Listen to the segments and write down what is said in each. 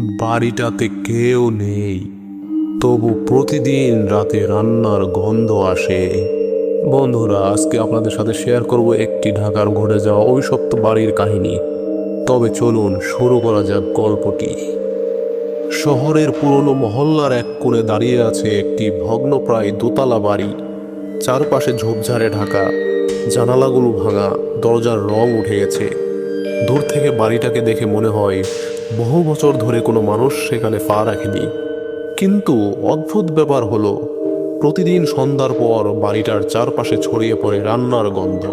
বাড়িটাতে কেউ নেই। তবু প্রতিদিন রাতে রান্নার গন্ধ আসে। বন্ধুরা, আজকে আপনাদের সাথে শেয়ার করব একটি ঢাকার ঘটে যাওয়া অভিশপ্ত বাড়ির কাহিনী। তবে চলুন শুরু করা যাক গল্পটি। শহরের পুরনো মহল্লার এক কোণে দাঁড়িয়ে আছে একটি ভগ্নপ্রায় দোতলা বাড়ি। চারপাশে ঝোপঝাড়ে ঢাকা। জানালাগুলো ভাঙা, দরজার রং উঠে গেছে। দূর থেকে বাড়িটাকে দেখে মনে হয় বহু বছর ধরে কোনো মানুষ সেখানে পা রাখেনি। কিন্তু অদ্ভুত ব্যাপার হলো, প্রতিদিন সন্ধ্যার পর বাড়িটার চারপাশে ছড়িয়ে পড়ে রান্নার গন্ধ।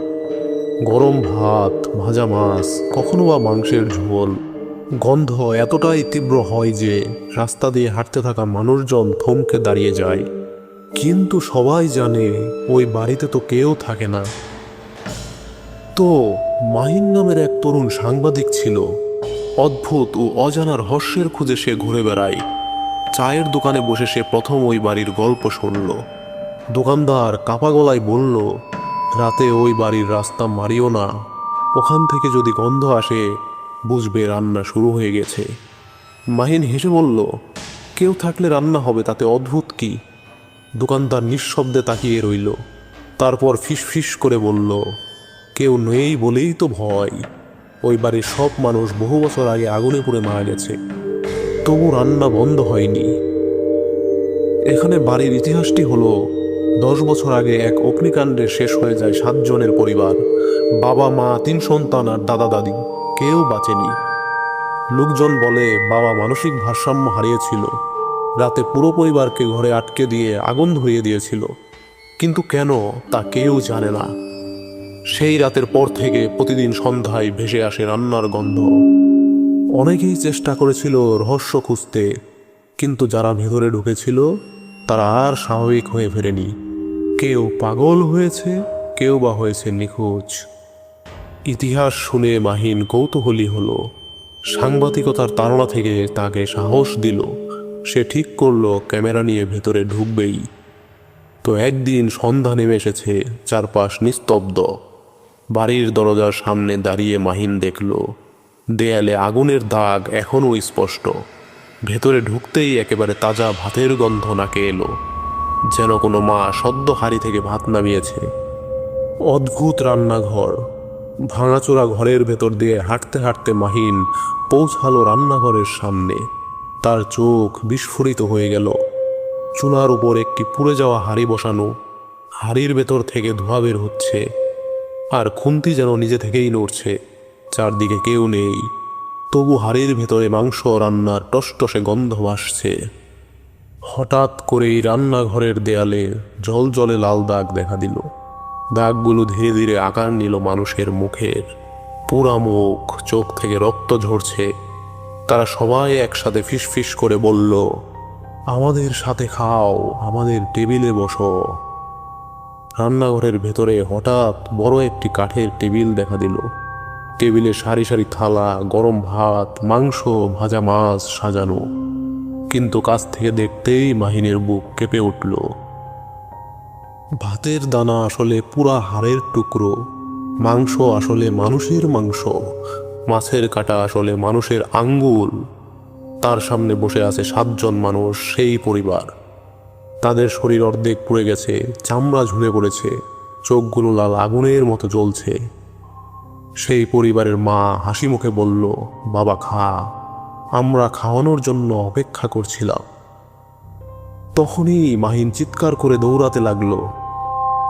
গরম ভাত, ভাজা মাছ, কখনো বা মাংসের ঝোল। গন্ধ এতটাই তীব্র হয় যে রাস্তা দিয়ে হাঁটতে থাকা মানুষজন থমকে দাঁড়িয়ে যায়। কিন্তু সবাই জানে ওই বাড়িতে তো কেউ থাকে না। তো মাহিন নামের এক তরুণ সাংবাদিক ছিল। অদ্ভুত ও অজানা রহস্যের খুঁজে সে ঘুরে বেড়ায়। চায়ের দোকানে বসে সে প্রথম ওই বাড়ির গল্প শুনল। দোকানদার কাপা গলায় বলল, রাতে ওই বাড়ির রাস্তা মারিও না। ওখান থেকে যদি গন্ধ আসে, বুঝবে রান্না শুরু হয়ে গেছে। মাহিন হেসে বলল, কেউ থাকলে রান্না হবে, তাতে অদ্ভুত কি? দোকানদার নিঃশব্দে তাকিয়ে রইল। তারপর ফিস ফিস করে বলল, কেউ নেই বলেই তো ভয়। ওই বাড়ির সব মানুষ বহু বছর আগে আগুনে পুড়ে মারা গেছে। তবু রান্না বন্ধ হয়নি। এখানে বাড়ির ইতিহাসটি হলো, দশ বছর আগে এক অগ্নিকাণ্ডে শেষ হয়ে যায় সাতজনের পরিবার। বাবা, মা, তিন সন্তান আর দাদা, দাদি। কেউ বাঁচেনি। লোকজন বলে, বাবা মানসিক ভারসাম্য হারিয়েছিল। রাতে পুরো পরিবারকে ঘরে আটকে দিয়ে আগুন ধরিয়ে দিয়েছিল। কিন্তু কেন তা কেউ জানে না। সেই রাতের পর থেকে প্রতিদিন সন্ধ্যায় ভেসে আসে রান্নার গন্ধ। অনেকেই চেষ্টা করেছিল রহস্য খুঁজতে, কিন্তু যারা ভেতরে ঢুকেছিল, তারা আর স্বাভাবিক হয়ে ফেরেনি। কেউ পাগল হয়েছে, কেউ বা হয়েছে নিখোঁজ। ইতিহাস শুনে মাহিন কৌতূহলী হলো। সাংবাদিকতার তাড়না থেকে তাকে সাহস দিল। সে ঠিক করল ক্যামেরা নিয়ে ভেতরে ঢুকবেই। তো একদিন সন্ধ্যা নেমে এসেছে চারপাশ নিস্তব্ধ। বাড়ির দরজার সামনে দাঁড়িয়ে মাহিন দেখল, দেয়ালে আগুনের দাগ এখনও স্পষ্ট। ভেতরে ঢুকতেই একেবারে তাজা ভাতের গন্ধ নাকে এলো, যেন কোনো মা সদ্য হাড়ি থেকে ভাত নামিয়েছে। অদ্ভুত রান্নাঘর, ভাঙাচোরা ঘরের ভেতর দিয়ে হাঁটতে হাঁটতে মাহিন পৌঁছালো রান্নাঘরের সামনে। তার চোখ বিস্ফোরিত হয়ে গেল। চুলার উপর একটি পুড়ে যাওয়া হাড়ি বসানো, হাড়ির ভেতর থেকে ধোঁয়া বের হচ্ছে। আর খুন্তি যেন নিজে থেকেই নড়ছে, চারদিকে কেউ নেই। তবু হাড়ির ভেতরে মাংস রান্নার টসটসে গন্ধ ভাসছে। হঠাৎ করেই রান্নাঘরের দেয়ালে জল জলে লাল দাগ দেখা দিল। দাগগুলো ধীরে ধীরে আকার নিল মানুষের মুখের। পুরা মুখ, চোখ থেকে রক্ত ঝরছে। তারা সবাই একসাথে ফিসফিস করে বলল, আমাদের সাথে খাও, আমাদের টেবিলে বসো। রান্নাঘরের ভেতরে হঠাৎ বড় একটি কাঠের টেবিল দেখা দিল। টেবিলে সারি সারি থালা, গরম ভাত, মাংস, ভাজা মাছ সাজানো। কিন্তু কাছ থেকে দেখতেই মাহিনের বুক কেঁপে উঠল। ভাতের দানা আসলে পুরা হাড়ের টুকরো। মাংস আসলে মানুষের মাংস। মাছের কাটা আসলে মানুষের আঙ্গুল। তার সামনে বসে আছে সাতজন মানুষ, সেই পরিবার। তাদের শরীর অর্ধেক পুড়ে গেছে, চামড়া ঝুলে পড়েছে, চোখগুলো লাল আগুনের মতো জ্বলছে। সেই পরিবারের মা হাসি মুখে বলল, বাবা, খা। আমরা খাওয়ানোর জন্য অপেক্ষা করছিলাম। তখনই মাহিন চিৎকার করে দৌড়াতে লাগল।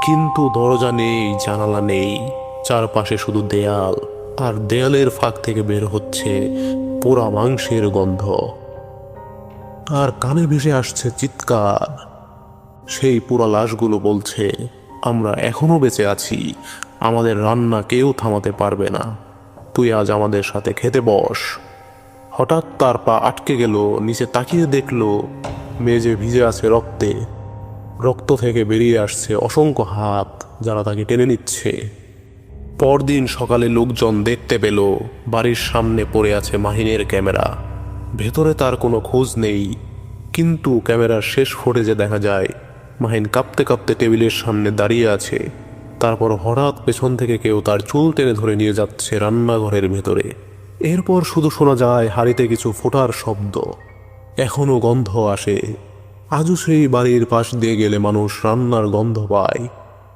কিন্তু দরজা নেই, জানালা নেই, চারপাশে শুধু দেয়াল, আর দেয়ালের ফাঁক থেকে বের হচ্ছে পোড়া মাংসের গন্ধ। আর কানে ভেসে আসছে চিৎকার। সেই পুরা লাশগুলো বলছে, আমরা এখনও বেঁচে আছি, আমাদের রান্না কেউ থামাতে পারবে না। তুই আজ আমাদের সাথে খেতে বস। হঠাৎ তার পা আটকে গেল, নিচে তাকিয়ে দেখল মেজে ভিজে আছে রক্তে। রক্ত থেকে বেরিয়ে আসছে অসংখ্য হাত, যারা তাকে টেনে নিচ্ছে। পরদিন সকালে লোকজন দেখতে পেল, বাড়ির সামনে পড়ে আছে মাহিনের ক্যামেরা। ভেতরে তার কোনো খোঁজ নেই, কিন্তু ক্যামেরার শেষ ফুটেজে দেখা যায় মাহিন কাঁপতে কাঁপতে টেবিলের সামনে দাঁড়িয়ে আছে। তারপর হঠাৎ পেছন থেকে কেউ তার চুল টেনে ধরে নিয়ে যাচ্ছে রান্নাঘরের ভেতরে। এরপর শুধু শোনা যায় হাড়িতে কিছু ফোটার শব্দ। এখনও গন্ধ আসে। আজও সেই বাড়ির পাশ দিয়ে গেলে মানুষ রান্নার গন্ধ পায়।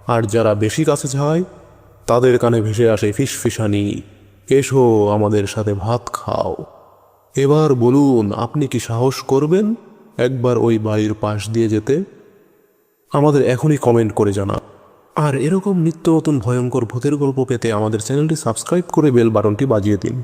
আর যারা বেশি কাছে যায়, তাদের কানে ভেসে আসে ফিসফিসানি, এসো আমাদের সাথে ভাত খাও। এবার বলুন, আপনি কি সাহস করবেন একবার ওই বাড়ির পাশ দিয়ে যেতে? আমাদের এখনই কমেন্ট করে জানা। আর এরকম নিত্য নতুন ভয়ঙ্কর ভূতের গল্প পেতে আমাদের চ্যানেলটি সাবস্ক্রাইব করে বেল বাটনটি বাজিয়ে দিন।